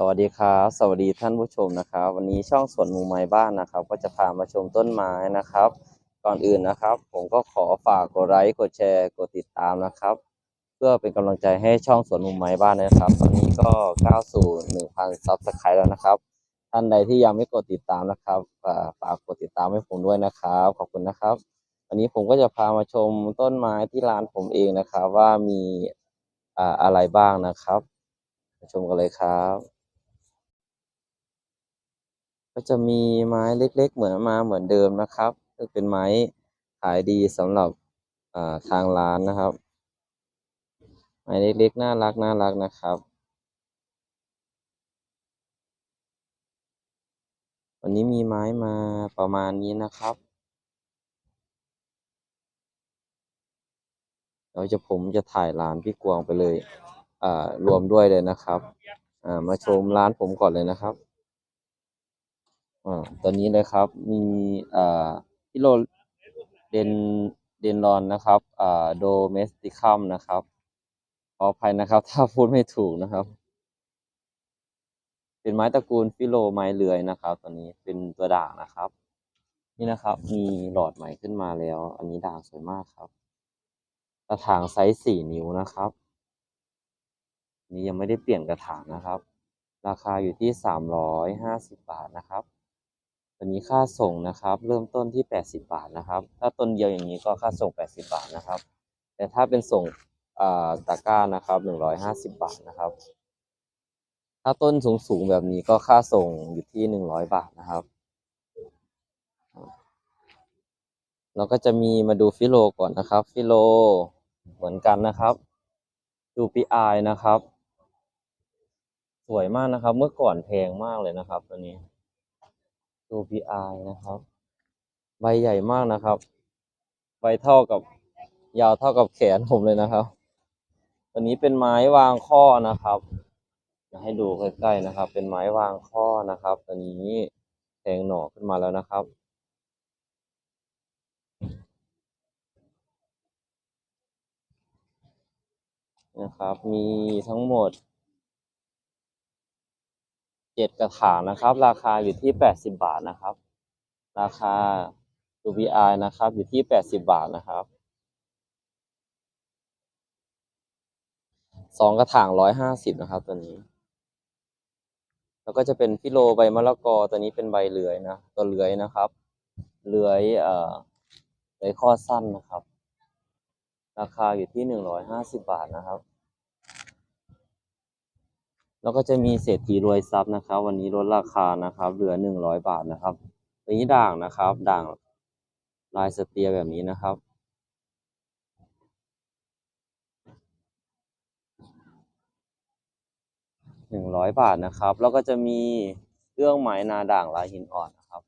สวัสดีครับสวัสดีท่านผู้ชมนะครับ วันนี้ช่องสวนมุมไม้บ้านนะครับ ก็จะพามาชมต้นไม้นะครับ ก่อนอื่นนะครับ ผมก็ขอฝากกดไลค์กดแชร์กดติดตามนะครับ เพื่อเป็นกำลังใจให้ช่องสวนมุมไม้บ้านนะครับ ตอนนี้ก็ก้าวสู่1,000ซับสไครต์แล้วนะครับ ท่านใดที่ยังไม่กดติดตามนะครับฝากกดติดตามให้ผมด้วยนะครับ ขอบคุณนะครับ วันนี้ผมก็จะพามาชมต้นไม้ที่ร้านผมเองนะครับ ว่ามีอ่าอะไรบ้างนะครับมาชมกันเลยครับ ก็จะมีไม้เล็ก ๆ เหมือนมาเหมือนเดิมนะครับ ก็เป็นไม้ขายดีสำหรับทางร้านนะครับ ไม้เล็ก ๆ น่ารักน่ารักนะครับ วันนี้มีไม้มาประมาณนี้นะครับเดี๋ยวจะผมจะถ่ายร้านพี่กวางไปเลย อ่ารวมด้วยเลยนะครับ อ่า มาชมร้านผมก่อนเลยนะครับ อ่าตัวนี้เลยครับ มีอ่าพิโลเดนเดนรอนนะครับอ่าโดเมสติคัมนะครับขออภัยนะครับ ถ้าพูดไม่ถูกนะครับ เป็นไม้ตระกูลฟิโลไม้เลื้อยนะครับ ตัวนี้เป็นตัวด่างนะครับ นี่นะครับ มีหลอดใหม่ขึ้นมาแล้ว อันนี้ด่างสวยมากครับกระถางไซส์สี่นิ้วนะครับ นี่ยังไม่ได้เปลี่ยนกระถางนะครับ ราคาอยู่ที่สามร้อยห้าสิบบาทนะครับ ตัวนี้ค่าส่งนะครับ เริ่มต้นที่แปดสิบาทนะครับ ถ้าต้นเดียวอย่างนี้ก็ค่าส่งแปดสิบาทนะครับ แต่ถ้าเป็นส่งอ่าตะกร้านะครับหนึ่งร้อยห้าสิบาทนะครับ ถ้าต้นสูงๆแบบนี้ก็ค่าส่งอยู่ที่หนึ่งร้อยบาทนะครับเราก็จะมีมาดูฟิโลก่อนนะครับ ฟิโลเหมือนกันนะครับดูปีไอนะครับ สวยมากนะครับ เมื่อก่อนแพงมากเลยนะครับตัวนี้ ดูปีไอนะครับ ใบใหญ่มากนะครับ ใบเท่ากับยาวเท่ากับแขนผมเลยนะครับ ตัวนี้เป็นไม้วางข้อนะครับให้ดูใกล้ๆนะครับ เป็นไม้วางข้อนะครับ ตัวนี้แทงหน่อขึ้นมาแล้วนะครับนะครับ มีทั้งหมด เจ็ดกระถางนะครับ ราคาอยู่ที่แปดสิบบาทนะครับ ราคา UBI นะครับ อยู่ที่แปดสิบบาทนะครับสองกระถางร้อยห้าสิบนะครับตัวนี้ แล้วก็จะเป็นฟิโลใบมะละกอตัวนี้เป็นใบเลื้อยนะตัวเลื้อยนะครับ เลื้อยเอ่อเลื้อยข้อสั้นนะครับ ราคาอยู่ที่หนึ่งร้อยห้าสิบบาทนะครับ แล้วก็จะมีเศรษฐีรวยทรัพย์นะครับ วันนี้ลดราคานะครับเหลือหนึ่งร้อยบาทนะครับตัวนี้ด่างนะครับ ด่างลายสเตียแบบนี้นะครับ หนึ่งร้อยบาทนะครับ แล้วก็จะมีเรื่องไม้นาด่างลายหินอ่อนนะครับ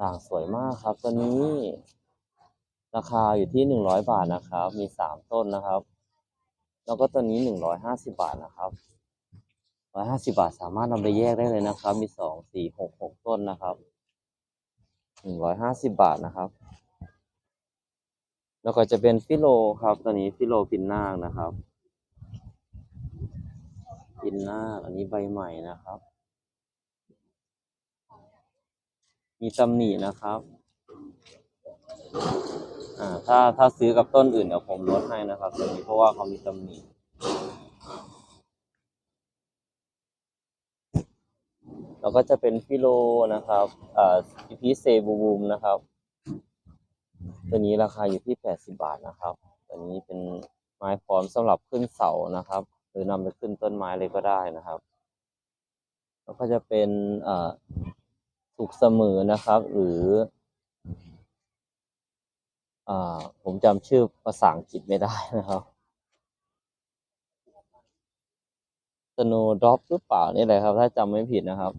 ด่างสวยมากครับตัวนี้ ราคาอยู่ที่หนึ่งร้อยบาทนะครับ มีสามต้นนะครับ แล้วก็ตัวนี้หนึ่งร้อยห้าสิบาทนะครับร้อยห้าสิบาทสามารถนำไปแยกได้เลยนะครับ มีสองสี่หกหกต้นนะครับหนึ่งร้อยห้าสิบาทนะครับ แล้วก็จะเป็นฟิโลครับตัวนี้ฟิโลพินนาคนะครับพินนาคอันนี้ใบใหม่นะครับ มีตำหนินะครับ อ่าถ้าถ้าซื้อกับต้นอื่นเดี๋ยวผมลดให้นะครับตัวนี้เพราะว่าเขามีตำหนิแล้วก็จะเป็นฟิโลนะครับอ่าพิเซบูบูมนะครับ ตัวนี้ราคาอยู่ที่แปดสิบาทนะครับ ตัวนี้เป็นไม้พร้อมสำหรับขึ้นเสานะครับ หรือนำไปขึ้นต้นไม้เลยก็ได้นะครับ แล้วก็จะเป็นอ่าสุกเสมอนะครับ หรืออ่า ผมจำชื่อภาษาอังกฤษไม่ได้นะครับ Snow Drop หรือเปล่านี่แหละครับ ถ้าจำไม่ผิดนะครับ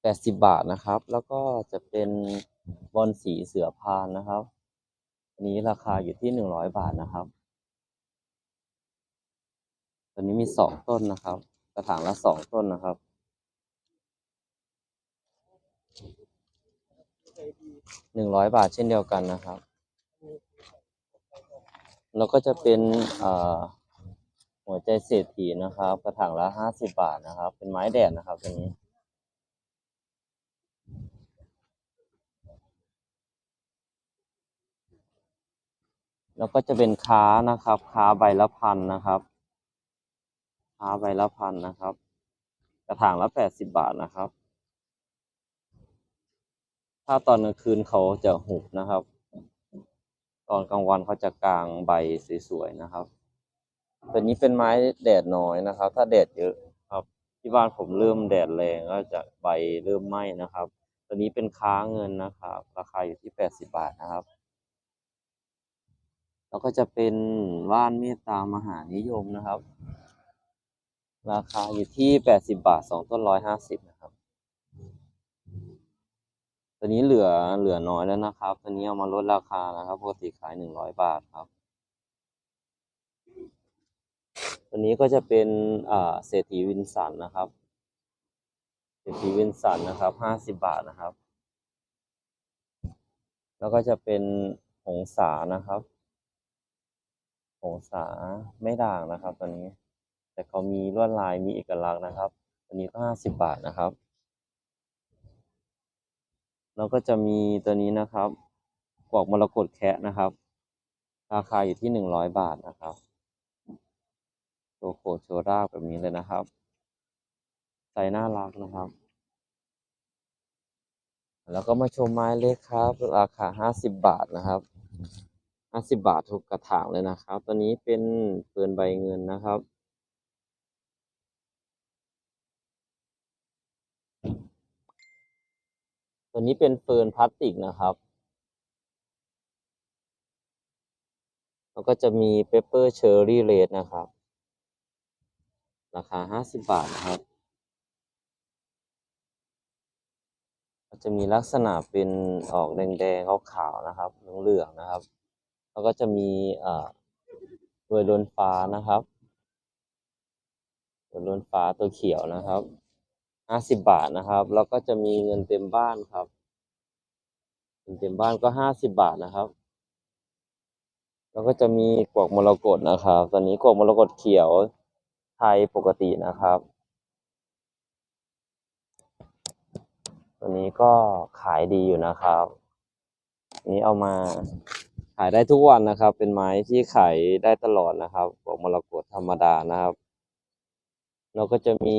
แปดสิบบาทนะครับ แล้วก็จะเป็นบอลสีเสือพานนะครับ อันนี้ราคาอยู่ที่หนึ่งร้อยบาทนะครับตัวนี้มีสองต้นนะครับ กระถางละสองต้นนะครับ หนึ่งร้อยบาทเช่นเดียวกันนะครับ แล้วก็จะเป็นหัวใจเศรษฐีนะครับ กระถางละห้าสิบบาทนะครับ เป็นไม้แดดนะครับตัวนี้แล้วก็จะเป็นค้านะครับ ค้าใบละพันนะครับ ค้าใบละพันนะครับ กระถางละแปดสิบบาทนะครับ ถ้าตอนกลางคืนเขาจะหุบนะครับ ตอนกลางวันเขาจะกลางใบสวยๆนะครับตัวนี้เป็นไม้แดดน้อยนะครับ ถ้าแดดเยอะครับ ที่บ้านผมเริ่มแดดแรงก็จะใบเริ่มไหม้นะครับตัวนี้เป็นค้าเงินนะครับ ราคาอยู่ที่แปดสิบาทนะครับ แล้วก็จะเป็นว่านเมตตามหานิยมนะครับ ราคาอยู่ที่แปดสิบาทสองต้นร้อยห้าสิบ ตัวนี้เหลือเหลือน้อยแล้วนะครับ ตัวนี้เอามาลดราคานะครับปกติขายหนึ่งร้อยบาทครับ ตัวนี้ก็จะเป็นอ่าเศรษฐีวินสันนะครับเศรษฐีวินสันนะครับห้าสิบบาทนะครับ แล้วก็จะเป็นหงสานะครับหงสาไม่ด่างนะครับตัวนี้ แต่เขามีลวดลายมีเอกลักษณ์นะครับ ตัวนี้ก็ห้าสิบบาทนะครับ แล้วก็จะมีตัวนี้นะครับกวากมรกตแคะนะครับ ราคาอยู่ที่หนึ่งร้อยบาทนะครับโชโคโชรากแบบนี้เลยนะครับใส่น่ารักนะครับ แล้วก็มาชมไม้เล็กครับ ราคาห้าสิบบาทนะครับห้าสิบบาททุกกระถางเลยนะครับ ตัวนี้เป็นเฟินใบเงินนะครับ ตัวนี้เป็นเฟิร์นพลาสติกนะครับแล้วก็จะมีเปเปอร์เชอร์รี่เรดนะครับ ราคาห้าสิบบาทนะครับจะมีลักษณะเป็นออกแดงๆขาวๆนะครับเหลืองๆนะครับ แล้วก็จะมีเอ่อรวยล้นฟ้านะครับรวยล้นฟ้าตัวเขียวนะครับ ห้าสิบบาทนะครับ แล้วก็จะมีเงินเต็มบ้านครับเงินเต็มบ้านก็ห้าสิบบาทนะครับ แล้วก็จะมีกวากมรกตนะครับ ตอนนี้กวากมรกตเขียวไทยปกตินะครับตัวนี้ก็ขายดีอยู่นะครับนนี้เอามาขายได้ทุกวันนะครับ เป็นไม้ที่ขายได้ตลอดนะครับกวากมรกตธรรมดานะครับ แล้วก็จะมี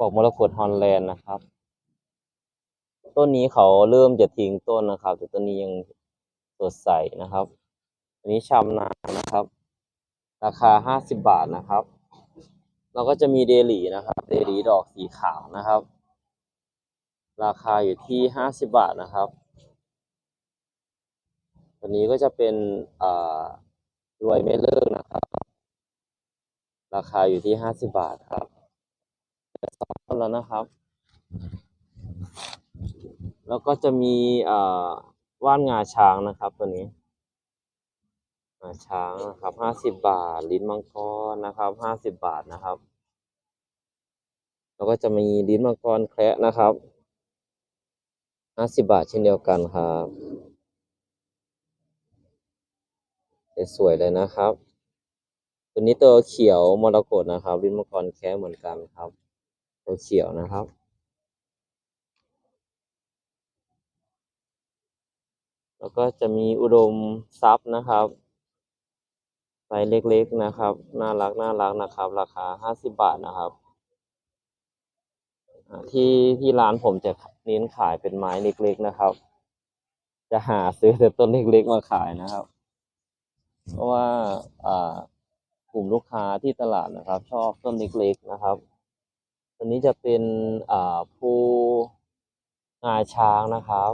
กวากมรกตฮอลแลนด์นะครับ ต้นนี้เขาเริ่มจะทิ้งต้นนะครับ แต่ต้นนี้ยังสดใสนะครับ อันนี้ชำนานะครับ ราคาห้าสิบบาทนะครับแล้วก็จะมีเดลีนะครับ เดลีดอกสีขาวนะครับ ราคาอยู่ที่ห้าสิบบาทนะครับตัวนี้ก็จะเป็นรวยไม่เลิกนะครับ ราคาอยู่ที่ห้าสิบบาทครับ สองต้นแล้วนะครับ แล้วก็จะมีอ่าว่านงาช้างนะครับตัวนี้งาช้างนะครับห้าสิบบาท ลิ้นมังกรนะครับห้าสิบบาทนะครับ แล้วก็จะมีลิ้นมังกรแคระนะครับห้าสิบบาทเช่นเดียวกันครับสวยเลยนะครับ ตัวนี้ตัวเขียวมรกตนะครับ ลิ้นมังกรแคระเหมือนกันครับ ตัวเขียวนะครับ แล้วก็จะมีอุดมทรัพย์นะครับไซส์เล็กๆนะครับ น่ารักน่ารักนะครับ ราคาห้าสิบบาทนะครับที่ที่ร้านผมจะเน้นขายเป็นไม้เล็กๆนะครับ จะหาซื้อแต่ต้นเล็กๆมาขายนะครับ เพราะว่ากลุ่มลูกค้าที่ตลาดนะครับ ชอบต้นเล็กๆนะครับ ตัวนี้จะเป็นอ่าภูงาช้างนะครับ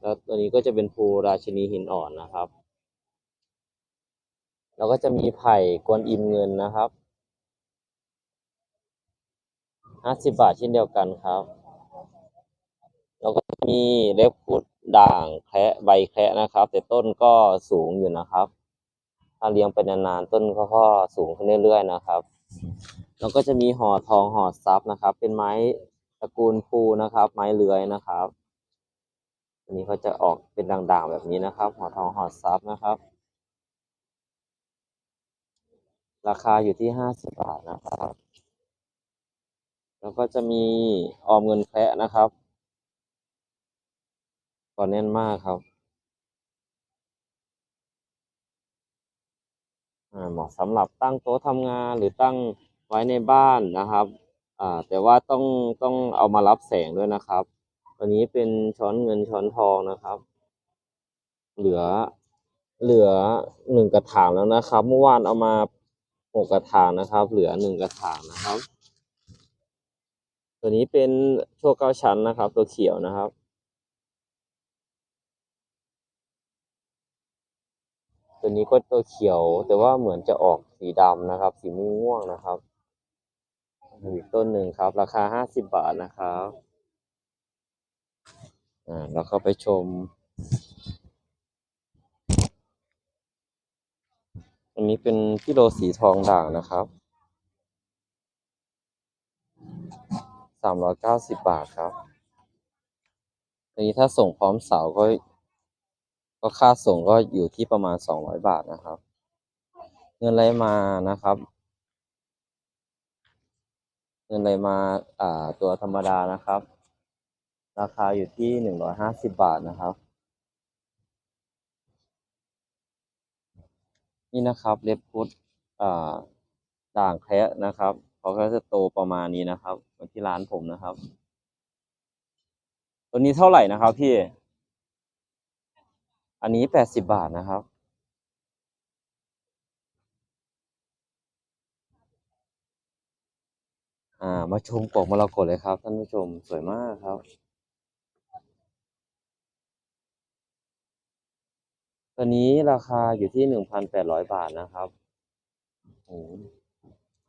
แล้วตัวนี้ก็จะเป็นภูราชินีหินอ่อนนะครับ แล้วก็จะมีไผ่กวนอิมเงินนะครับห้าสิบบาทเช่นเดียวกันครับ แล้วก็มีเล็บขุดด่างแคระใบแคระนะครับ แต่ต้นก็สูงอยู่นะครับ ถ้าเลี้ยงไปนานๆต้นก็สูงขึ้นเรื่อยๆนะครับ แล้วก็จะมีห่อทองห่อซับนะครับ เป็นไม้ตระกูลภูนะครับ ไม้เลื้อยนะครับอันนี้เขาจะออกเป็นด่างๆแบบนี้นะครับหัวทองห่อซับนะครับ ราคาอยู่ที่ห้าสิบบาทนะครับ แล้วก็จะมีออมเงินแคะนะครับก่อนแน่นมากครับเหมาะสำหรับตั้งโต๊ะทำงานหรือตั้ง ไว้ในบ้านนะครับอ่าแต่ว่าต้องต้องเอามารับแสงด้วยนะครับตัวนี้เป็นช้อนเงินช้อนทองนะครับ เหลือเหลือหนึ่งกระถางแล้วนะครับ เมื่อวานเอามาหกกระถางนะครับ เหลือหนึ่งกระถางนะครับ ตัวนี้เป็นโชคเก้าชั้นนะครับ ตัวเขียวนะครับตัวนี้ก็ตัวเขียวแต่ว่าเหมือนจะออกสีดำนะครับ สีม่วงนะครับ อีกต้นหนึ่งครับ ราคาห้าสิบบาทนะครับอ่าแล้วก็ไปชมอันนี้เป็นพิโลสีทองด่างนะครับสามร้อยเก้าสิบบาทครับอันนี้ถ้าส่งพร้อมเสาก็ ก็ค่าส่งก็อยู่ที่ประมาณสองร้อยบาทนะครับ เงินไหลมานะครับ เงินไหลมาอ่าตัวธรรมดานะครับ ราคาอยู่ที่หนึ่งร้อยห้าสิบบาทนะครับ นี่นะครับเล็บพุดอ่าด่างแคะนะครับเขาก็จะโตประมาณนี้นะครับมือนที่ร้านผมนะครับ ตัวนี้เท่าไหร่นะครับพี่ อันนี้แปดสิบบาทนะครับ อ่า มาชมปกมรกตเลยครับท่านผู้ชมสวยมากครับตัวนี้ราคาอยู่ที่หนึ่งพันแปดร้อยบาทนะครับ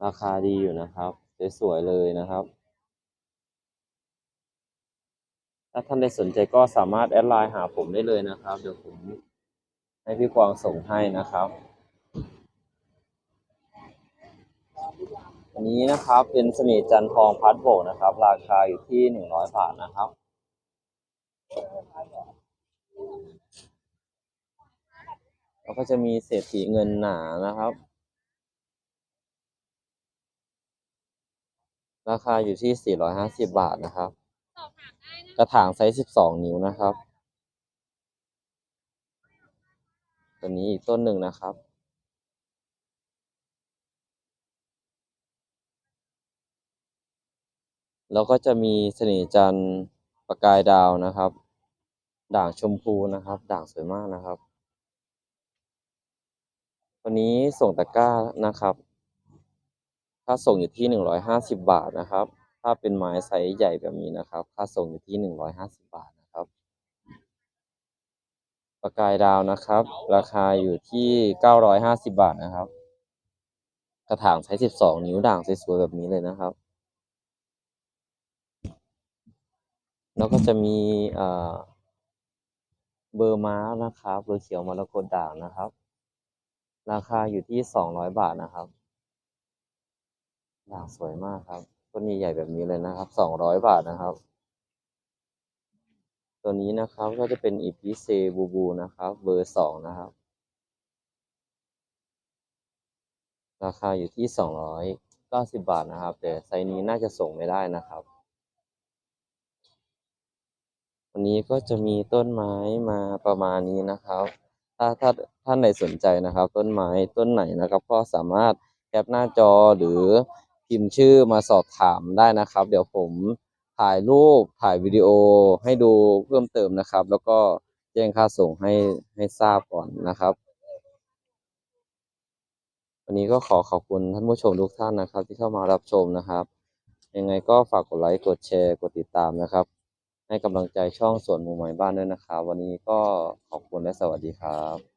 ราคาดีอยู่นะครับ สวยๆเลยนะครับ ถ้าท่านได้สนใจก็สามารถแอดไลน์หาผมได้เลยนะครับ เดี๋ยวผมให้พี่กวางส่งให้นะครับ อันนี้นะครับเป็นสน่ห์จันทองพัดโบกนะครับ ราคาอยู่ที่หนึ่งร้อยบาทนะครับ แล้วก็จะมีเศรษฐีเงินหนานะครับ ราคาอยู่ที่450บาทนะครับ กระถางไซส์12นิ้วนะครับ ตัวนี้อีกต้นหนึ่งนะครับ แล้วก็จะมีเสน่ห์จันทร์ประกายดาวนะครับ ด่างชมพูนะครับ ด่างสวยมากนะครับ วันนี้ส่งตะกร้านะครับ ค่าส่งอยู่ที่หนึ่งร้อยห้าสิบบาทนะครับ ถ้าเป็นไม้ไซส์ใหญ่แบบนี้นะครับ ค่าส่งอยู่ที่หนึ่งร้อยห้าสิบบาทนะครับประกายดาวนะครับ ราคาอยู่ที่เก้าร้อยห้าสิบาทนะครับ กระถางไซส์สิบสองนิ้วด่างสวยๆแบบนี้เลยนะครับ แล้วก็จะมีเอ่อเบอร์ม้านะครับเบอร์เขียวมรกตด่างนะครับ ราคาอยู่ที่สองร้อยบาทนะครับด่างสวยมากครับต้นใหญ่แบบนี้เลยนะครับสองร้อยบาทนะครับ ตัวนี้นะครับก็จะเป็นอีพีเซบูบูนะครับ เบอร์สองนะครับ ราคาอยู่ที่สองร้อยเก้าสิบาทนะครับ แต่ไซส์นี้น่าจะส่งไม่ได้นะครับ วันนี้ก็จะมีต้นไม้มาประมาณนี้นะครับ ถ้าถ้าท่านใดสนใจนะครับ ต้นไม้ต้นไหนนะครับ ก็สามารถแคปหน้าจอหรือพิมพ์ชื่อมาสอบถามได้นะครับ เดี๋ยวผมถ่ายรูปถ่ายวิดีโอให้ดูเพิ่มเติมนะครับ แล้วก็แจ้งค่าส่งให้ให้ทราบก่อนนะครับ วันนี้ก็ขอขอบคุณท่านผู้ชมทุกท่านนะครับ ที่เข้ามารับชมนะครับ ยังไงก็ฝากกดไลค์กดแชร์กดติดตามนะครับ ให้กำลังใจช่องสวนหมู่ใหม่บ้านด้วยนะครับ วันนี้ก็ขอบคุณและสวัสดีครับ